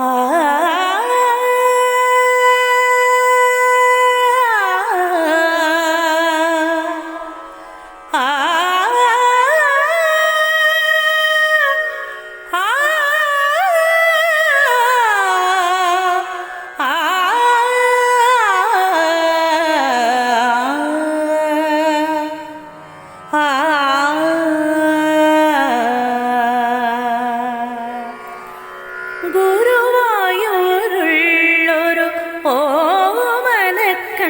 ഗുരുവായൂരുള്ളൊരു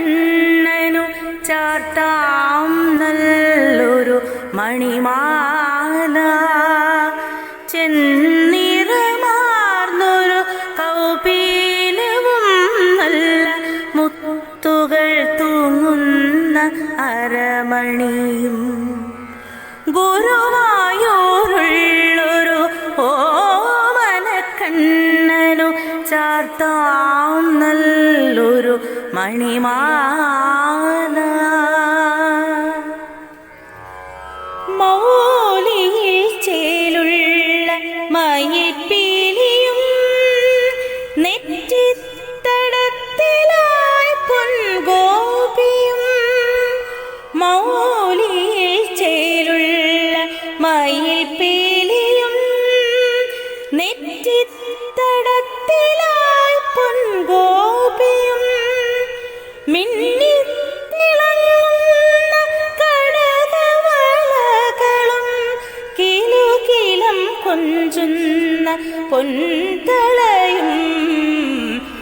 ഓമനക്കണ്ണനു ചാർത്താം നല്ലൊരു മണിമാല. ചെന്നിറമാർന്നൊരു കൗപീനവും നല്ല മുത്തുകൾ തൂങ്ങുന്ന അരമണിയും. ഗുരുവായൂരുള്ളൊരു മണിമാല. മൗലിയിൽ ചേലുള്ള മയിൽപ്പീലിയും നെറ്റിത്തടത്തിലായി പൊൻഗോപിയും മൗലിയിൽ ചേലുള്ള മയിൽപ്പീലിയും കൊഞ്ചുന്ന പൊൻതളയും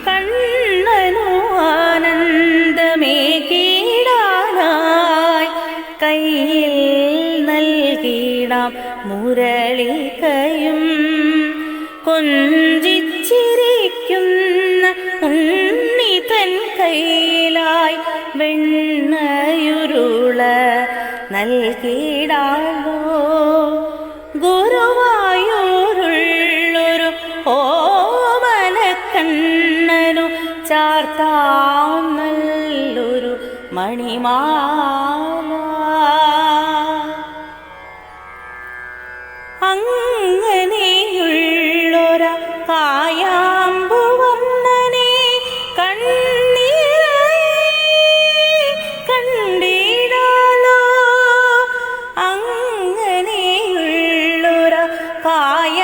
കണ്ണനു ആനന്ദമേകീടാനായി കയ്യിൽ നൽകിടാം മുരളികയും കൊഞ്ചിച്ചിരിക്കുന്ന വെണ്ണയുരുള നൽകിടാലോ ഗുരുവായൂരുള്ളൊരു ഓമനക്കണ്ണനു ചാർത്താം നല്ലൊരു മണിമാല. അങ്ങനെയുള്ളൊര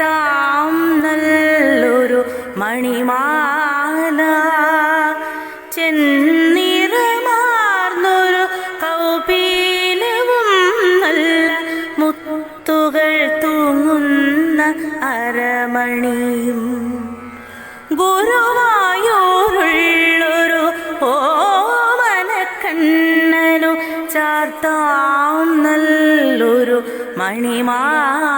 ചാർത്താം നല്ലൊരു മണിമാല. ചെന്നിറമാർന്നൊരു കൗപീനവും നല്ല മുത്തുകൾ തൂങ്ങുന്ന അരമണിയും. ഗുരുവായൂരുള്ളൊരു ഓമനക്കണ്ണനു ചാർത്താം നല്ലൊരു മണിമാല.